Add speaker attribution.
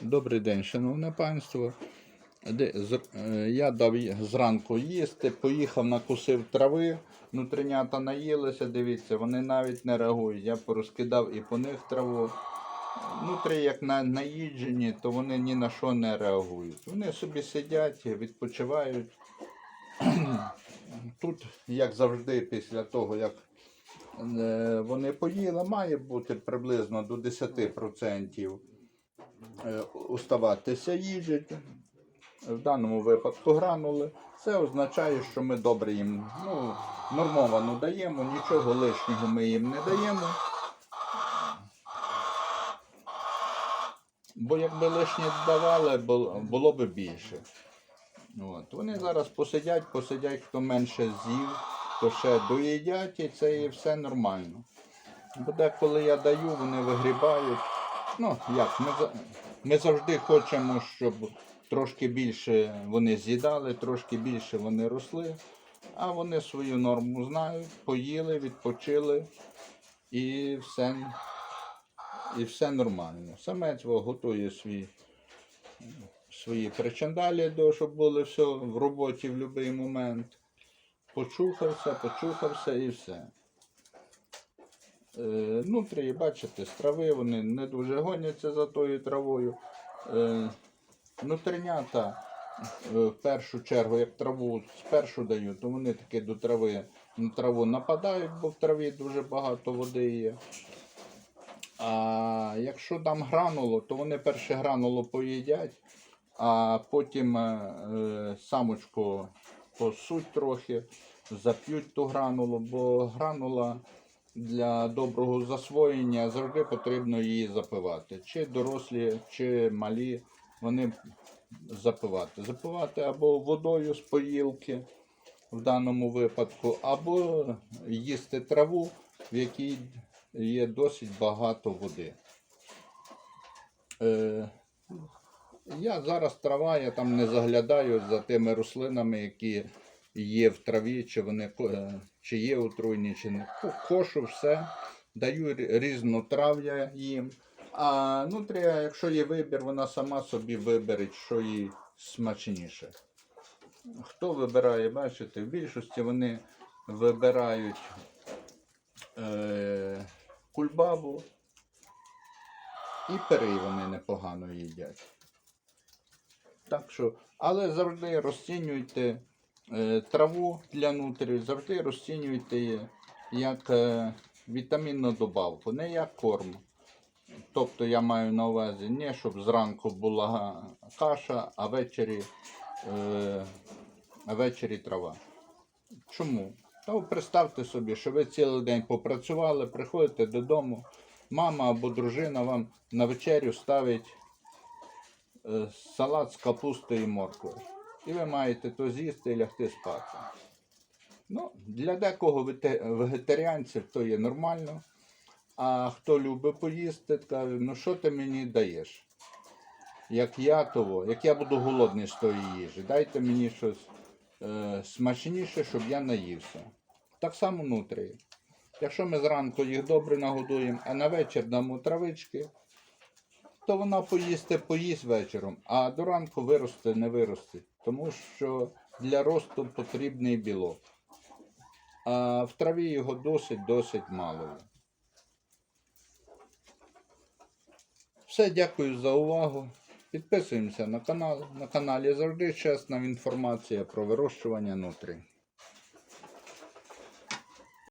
Speaker 1: Добрий день, шановне панство. Е, Я дав зранку їсти, поїхав, накусив трави, внутрінята наїлися, дивіться, вони навіть не реагують. Я порозкидав і по них траву. Внутрі, як на, наїджені, то вони ні на що не реагують. Вони собі сидять, відпочивають. Тут, як завжди, після того, як е, вони поїли, має бути приблизно до 10% е, оставатися їжі. В даному випадку гранули. Це означає, що ми добре їм ну, нормовано даємо, нічого лишнього ми їм не даємо. Бо якби лишнє давали, було б більше. От. Вони зараз посидять, посидять, хто менше з'їв, то ще доїдять і це і все нормально. Бо деколи я даю, вони вигрібають. Ну, як, ми, ми завжди хочемо, щоб трошки більше вони з'їдали, трошки більше вони росли, а вони свою норму знають, поїли, відпочили і все, і все нормально. Самець готує свій, свої причандалі, щоб були все в роботі в будь-який момент. Почухався, почухався і все. Е, Нутрії, бачите, з трави вони не дуже гоняться за тою травою. Е, Нутринята е, в першу чергу, як траву спершу дають, то вони таки до трави на траву нападають, бо в траві дуже багато води є. А якщо дам гранулу, то вони перше гранулу поїдять, а потім е, самочку посуть трохи, зап'ють ту гранулу, бо гранула для доброго засвоєння завжди потрібно її запивати. Чи дорослі, чи малі, вони запивати. Запивати або водою з поїлки в даному випадку, або їсти траву, в якій є досить багато води. Е, я зараз трава, я там не заглядаю за тими рослинами, які є в траві, чи вони е, чи є отруйні, чи не. Ко- Кошу все, даю рі- різнотрав'я їм. А нутрія, якщо є вибір, вона сама собі вибере, що їй смачніше. Хто вибирає, бачите, в більшості вони вибирають е, кульбабу і перей вони непогано їдять. Так що, але завжди розцінюйте траву для нутрій, завжди розцінюйте як е, вітамінну добавку, не як корм. Тобто я маю на увазі не щоб зранку була каша, а ввечері, е, ввечері трава. Чому? Ви представте собі, що ви цілий день попрацювали, приходите додому, мама або дружина вам на вечерю ставить е, салат з капустою і морквою. І ви маєте то з'їсти і лягти спати. Ну, для декого вегетаріанців то є нормально. А хто любить поїсти, каже, ну що ти мені даєш? Як я того, як я буду голодний з тої їжі, дайте мені щось е, смачніше, щоб я наївся. Так само нутрії. Якщо ми зранку їх добре нагодуємо, а на вечір дамо травички, то вона поїсти поїсть вечором, а до ранку виросте, не виросте. Тому що для росту потрібний білок. А в траві його досить-досить мало. Все, дякую за увагу. Підписуємося на канал. На каналі завжди чесна інформація про вирощування нутрій.